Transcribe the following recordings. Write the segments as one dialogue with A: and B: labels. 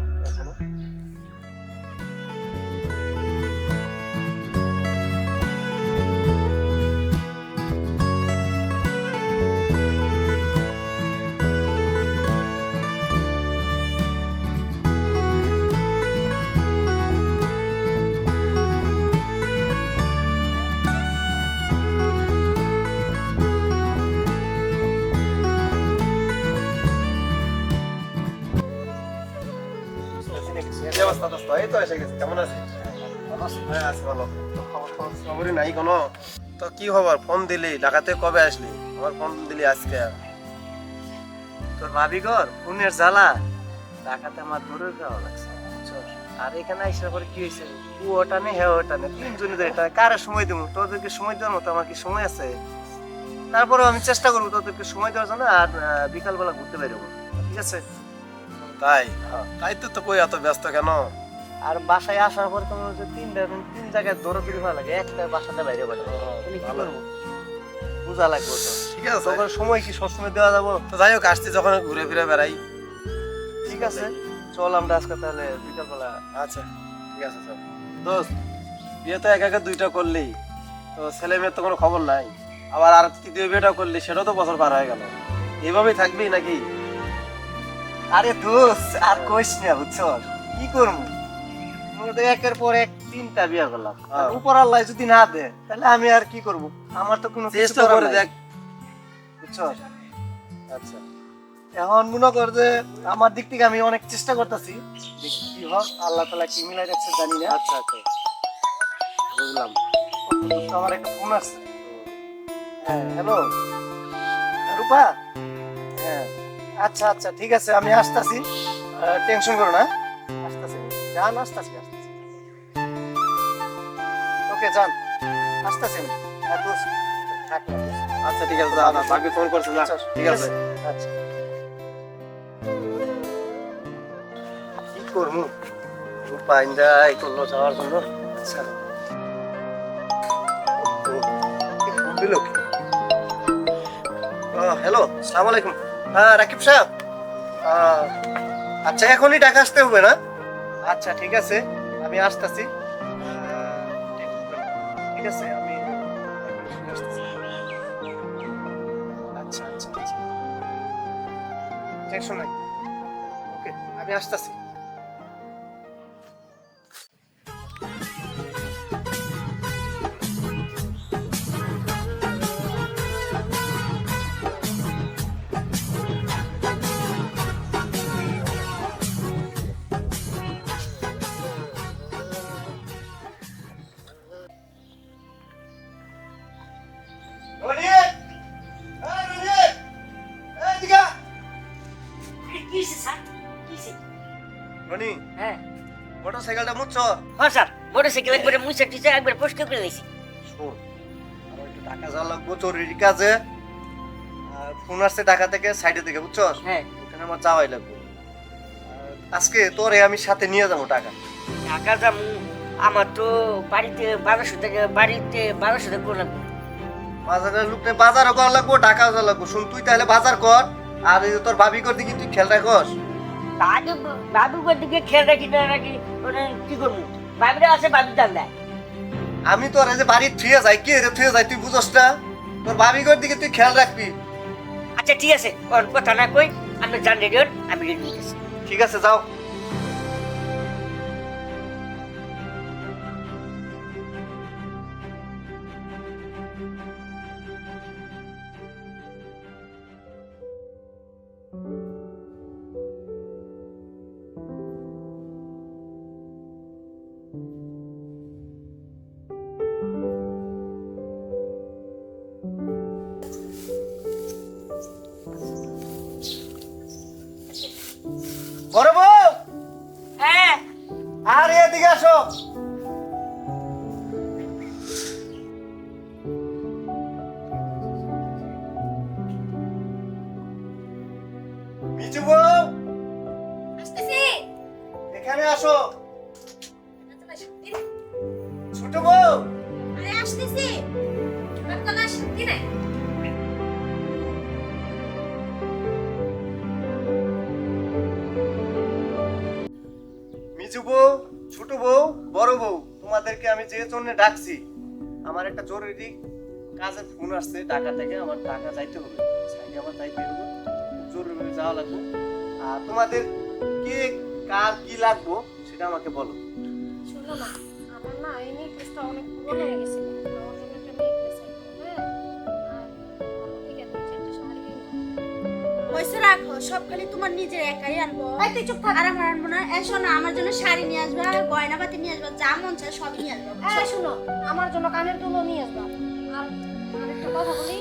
A: আসতেছে না কেন
B: এখনও কেমন আছিস? হ্যাঁ আছি ভালো। খবর খবর খবরই নাই কোনো তো কি খবর ফোন দিলি ঢাকাতে কবে আসলি? আমার ফোন দিলি আজকে।
A: তোর ভাবি ঘর ফোনের জ্বালা। ঢাকাতে আমার দূরে যাওয়া লাগছে আর এখানে আইসা পরে কি হয়েছে ও ওটা নে হ্যাঁ ওটা নে তিনজনে ধরে এটা কারে সময় দেবো তোদেরকে সময় দেওয়ার মতো আমার কি সময় আছে? তারপরে আমি চেষ্টা করব তোদেরকে সময় দেওয়ার জন্য, আর বিকালবেলা ঘুরতে বেরোবো। ঠিক আছে?
B: তাই। তাই তো তো কই এত ব্যস্ত কেন?
A: আর বাসায় আসার পর তোমার হচ্ছে তিনটা তিন জায়গায় দৌড়াদৌড়ি ভালো লাগে একটা বাসাতে বাইরে তাহলে কি। করব? লাগবে তো
B: ঠিক আছে।
A: তখন সময় কি সবসময় দেওয়া যাব?
B: তো যাই হোক আসছি যখন ঘুরে ফিরে বেড়াই।
A: ঠিক আছে। চল আমরা আজকে তাহলে বিকালবেলা।
B: আচ্ছা ঠিক আছে চল। দোস্ত বিয়ে তো একা একা দুইটা করলি তো ছেলে মেয়ের তো কোনো খবর নাই। আবার আর তৃতীয় বিয়েটা করলি সেটাও তো বছর পার হয়ে গেল। এইভাবেই থাকবি নাকি?
A: আরে দোষ আর কইস না বুঝছ? কি করব? একের পর এক তিনটা বিয়ে করলাম। আর। উপর আল্লাহ যদি না দে তাহলে আমি আর কি করব? আমার তো কোনো
B: চেষ্টা করে দেখ।
A: বুঝছ?
B: আচ্ছা।
A: এখন মনে কর যে আমার দিক থেকে আমি অনেক চেষ্টা করতেছি। দেখি কি হয় আল্লাহ তালা কি মিলাই যাচ্ছে জানি না।
B: আচ্ছা আচ্ছা। বুঝলাম।
A: আমার একটা ফোন আসছে। হ্যাঁ হ্যালো? রূপা? হ্যাঁ। আচ্ছা আচ্ছা ঠিক আছে আমি আসতেছি টেনশন করো না আসতেছি যান আসতেছি আসতেছি ওকে যান আসতেছি আমি হ্যাঁ থাক
B: আচ্ছা ঠিক আছে দাদা না ভাগ্যে ফোন করছে
A: আচ্ছা,
B: ঠিক আছে
A: আচ্ছা কি করব রূপা ইন্দাই করল যাওয়ার জন্য আচ্ছা দিল কি? হ্যালো সালাম আলাইকুম। হ্যাঁ রাকিব সাহেব। আচ্ছা এখনই টাকা আসতে হবে না? আচ্ছা ঠিক আছে, আমি আসতেছি। ঠিক আছে, আমি। আচ্ছা আচ্ছা আচ্ছা। টেনশন নাই। ওকে, আমি আসতেছি। মোটরসাইকেলটা মুচ্ছ
C: হ্যাঁ। স্যার মোটরসাইকেল একবারে মুছে টুছে একবার পোস্ট করে দিয়েছি।
A: শোন আমার একটু টাকা যাওয়া লাগবো জরুরি কাজে। আর ফোন আসছে টাকা থেকে সাইডে থেকে
C: হ্যাঁ।
A: ওখানে আমার যাওয়াই লাগবে। আজকে তোরে আমি সাথে নিয়ে যাব টাকা।
C: ঢাকা যাব? আমার তো বাড়িতে বারোশো টাকা বাড়িতে বারোশো টাকা করে লাগবে।
A: বাজারের লোকটা বাজারও করা লাগবো টাকাও যাওয়া লাগবো। শুন তুই তাহলে বাজার কর আর এই যে তোর ভাবি কর দিকে তুই খেয়াল রাখস।
C: বাবু বাবুর দিকে খেয়াল রাখি না রাখি ওটা কি করব? বাবিরা আছে দাম দেয়
A: আমি তোর এই যে বাড়ি থুয়ে যাই কি রে থুয়ে যাই তুই বুঝস না? তোর ভাবি কর দিকে তুই খেয়াল রাখবি।
C: আচ্ছা ঠিক আছে ওর কথা না কই আমি জান রেডি আমি রেডি
A: ঠিক আছে যাও। এদিকে আসো। বউ
D: আসতেছি।
A: এখানে আসো। ছোট বউ।
D: আরে আসতেছি। আপনার আসতে নাই।
A: যে জন্য ডাকছি, আমার একটা জরুরি কাজের ফোন আসছে, ঢাকা থেকে আমার ঢাকা যাইতে হবে। সাইডে আমার যাইতে হবে, জরুরি যাওয়া লাগবে। আর তোমাদের কে, কার কি লাগবো, সেটা আমাকে বলো।
E: শোনো না, আমার না এই নেকলেসটা অনেক পুরনো হয়ে গেছে।
D: রাখো সব খালি তোমার নিজের একাই আনব। এই তুই চুপ থাক। আর আমার আনব না। এই শোনো আমার জন্য শাড়ি নিয়ে আসবে আর গয়নাপাতি নিয়ে আসবে যা মন চায় সব নিয়ে আসবে
E: এই শোনো আমার জন্য কানের দুলো নিয়ে আসবা। আর আরেকটা কথা বলি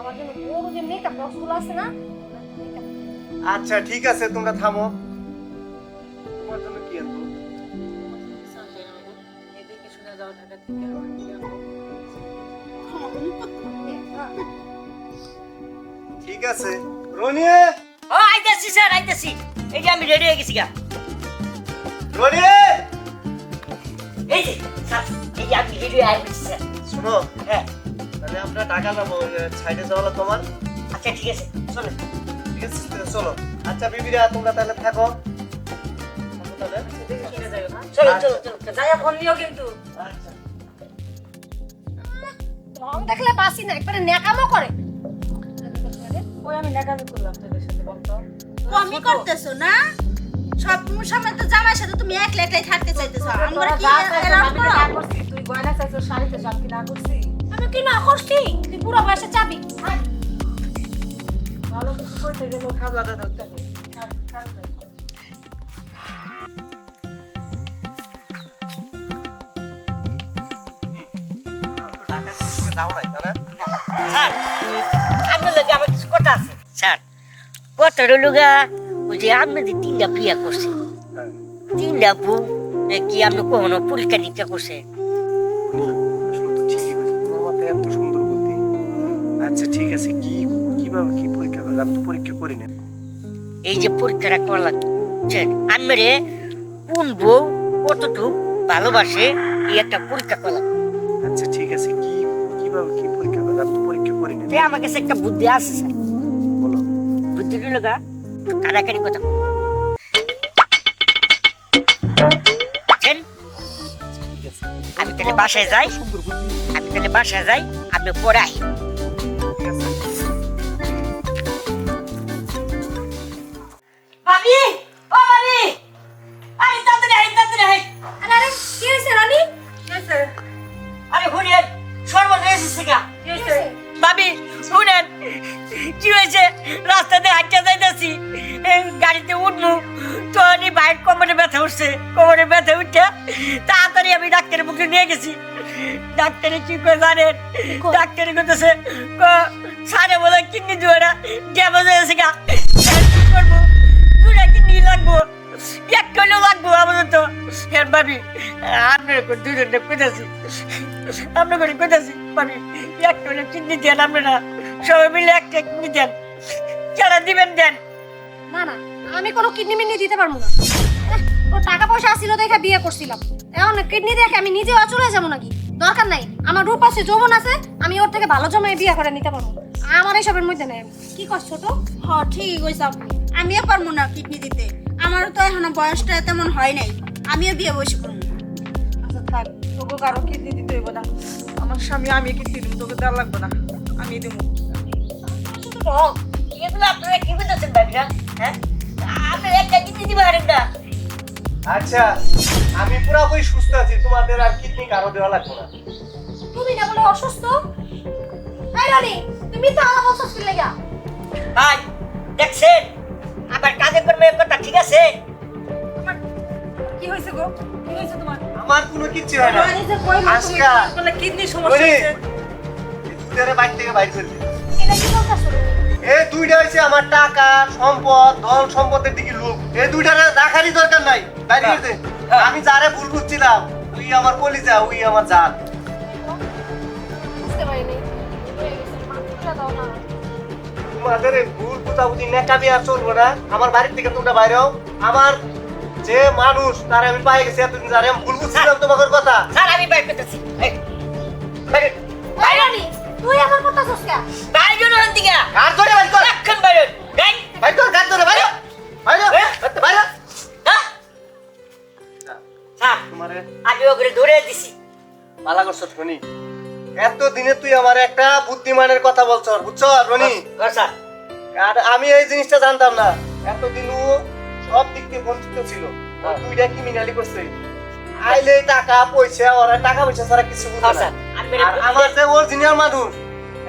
E: আমার জন্য বড় যে মেকআপ বক্সগুলো আছে না
A: আচ্ছা ঠিক আছে তোমরা থামো। তোমার জন্য কি আনব?
C: এদিকে শুনে যাও ঢাকা থেকে। কি আনব?
A: ঠিক আছে। রনিয়ে
C: ও আইতাছি স্যার আইতাছি। এই যে আমি রেডি হয়ে গেছি গা।
A: রনিয়ে
C: এই যে স্যার এই যে আমি রেডি হয়ে আইতেছি স্যার।
A: শোনো
C: হ্যাঁ
A: তাহলে আমরা ঢাকা যাব সাইডে যাওয়া তোমার।
C: আচ্ছা ঠিক আছে চলো
A: ঠিক আছে চলো। আচ্ছা বিবিরা তোমরা তাহলে থাকো। থাকো
C: চলো চলো ফোন দিও কিন্তু।
A: আচ্ছা।
E: দেখলে পাসি না একবারে নেকামও করে।
C: ওই আমি নাকামি করলাম তোদের সাথে বলতো?
D: কমই করতেছো না? সব সময় তো জামাইয়ের সাথে তুমি একলা একলাই থাকতে চাইতেছো। আমরা কি এরকম করো?
C: তুই গয়না চাইছো শাড়ি চাইছো আমি কি না করছি?
E: আমি কি না করছি? তুই পুরো বয়সে চাবি।
C: ভালো কিছু করতে ধরতে হবে।
A: ঢাকা থেকে যাও নাই তাহলে।
C: স্যার আপনার লাগে আমার কিছু কথা আছে? স্যার কথা রইল গা ওই যে আপনি যে তিনটা বিয়া করছে তিনটা বউ কি আপনি কখনো পরীক্ষা নিরীক্ষা করছে
A: এত সুন্দর বুদ্ধি আচ্ছা ঠিক আছে কি কীভাবে কি পরীক্ষা করবে আমি তো পরীক্ষা করি না
C: এই যে পরীক্ষাটা করলাম বুঝছেন আনমেরে কোন বউ কতটুক ভালোবাসে এই একটা পরীক্ষা করলাম
A: আচ্ছা ঠিক আছে কি কীভাবে কি পরীক্ষা করবে আমি তো পরীক্ষা করি না
C: আমার কাছে একটা বুদ্ধি আছে আমি তাহলে বাসায় যাই আমি তাহলে বাসায় যাই আপনি পড়াই ব্যথা উঠছে কোমরে ব্যথা উঠছে তাড়াতাড়ি আমি ডাক্তারের মুখে নিয়ে গেছি। ডাক্তারে কি করে জানেন? ডাক্তারে করতেছে সারে বলে কিডনি না ড্যামেজ হয়েছে গা কি করব? দুটা কিডনি লাগবো এক কিলো লাগবো আমাদের তো হ্যাঁ ভাবি আপনার দুজনে কোথাছি আপনার করে কোথাছি ভাবি এক কিলো কিডনি দেন আপনারা সবাই মিলে একটা কিডনি দেন যারা দিবেন দেন।
E: না না আমি কোনো কিডনি মিডনি দিতে পারব না। ওর টাকা পয়সা আসছিল দেখে বিয়ে করছিলাম। এখন কিডনি দেখে আমি নিজে অচল যাব নাকি? দরকার নাই। আমার রূপ আছে যৌবন আছে আমি ওর থেকে ভালো জমায় বিয়ে করে নিতে পারব। আমার এইসবের মধ্যে নেই কি কর ছোট?
D: হ ঠিক আপনি। আমিও পারব না কিডনি দিতে। আমারও তো এখনও বয়সটা তেমন হয় নাই। আমিও বিয়ে বসে করব।
F: আচ্ছা থাক। তোকে কারও কিডনি দিতে হইব না। আমার স্বামী আমি কিডনি দিব তোকে দেওয়া লাগবে না। আমি দিব
C: এগুলো আপনারা কি করতেছেন ভাবিরা হ্যাঁ? আপনারা একটা কিডনি দিবেন আরেকটা
A: আচ্ছা আমি পুরোপুরি সুস্থ আছি। তোমাদের আর কিডনি কারও দেওয়া লাগবে না?
E: তুমি না বলে অসুস্থ? এই রানী তুমি তো বলছো কি লাগা
C: ভাই দেখছেন? আবার কাজে করবে কথা ঠিক আছে?
F: কি হয়েছে গো? কি হয়েছে তোমার?
A: আমার কোনো কিচ্ছু হয় না। আজকা
F: বলে কিডনি সমস্যা হয়েছে।
A: দুটারে বাইর থেকে বাইর করে।
E: এটা কি বলতাছো
A: এই দুইটা হচ্ছে আমার টাকা সম্পদ ধন সম্পদের দিকে লোক এই দুইটারে রাখারই দরকার নাই। বাইর করে দে। আমি যারে ভুল বুঝছিলাম তুই আমার কলিজা ওই আমার জান।
E: বুঝতে পারিনি। হয়ে
A: তোমাদের ভুল বুঝাবুঝি নেকামি আর চলবো না। আমার বাড়ির থেকে তোমরা বাইরে হও। আমার যে মানুষ তার আমি পাই গেছি এতদিন যারে আমি ভুল বুঝছিলাম তোমাদের কথা।
C: স্যার আমি বাইর
E: রানী তুই আমার কথা সস্কা
C: বাইর জন্য থেকে।
A: আর ধরে বাইর কর?
C: এখন বাইর বাইর
A: কর কাজ ধরে বাইরে
C: হ্যাঁ স্যার
A: তোমারে
C: আমি ওকে
A: রনি? এত দিনে তুই আমার একটা বুদ্ধিমানের কথা বলছ বুঝছ রনি?
C: স্যার।
A: আর আমি এই জিনিসটা জানতাম না। এতদিন ও সব দিক দিয়ে বঞ্চিত ছিল। ও তুইটা ক্রিমিনালি করছে। আইলে টাকা পয়সা ওরা টাকা পয়সা ছাড়া কিছু বুঝে না।
C: স্যার
A: আমার যে অরিজিনাল মানুষ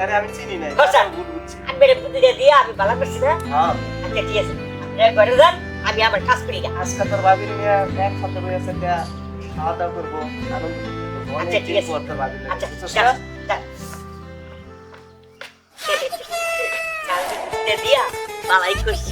A: আরে আমি চিনি নাই
C: আচ্ছা।
A: আমি ভুল
C: মেরে বুদ্ধি দিয়ে আমি ভালো করছি না।
A: হ্যাঁ।
C: আচ্ছা ঠিক আছে। আপনার ঘরে যান আমি আমার কাজ করি
A: আজকে তোর ভাবির এক সপ্তাহ দিয়া খাওয়া দাওয়া করব
C: আচ্ছা, ঠিক আছে। আচ্ছা। চাল দিয়া বালাই করছি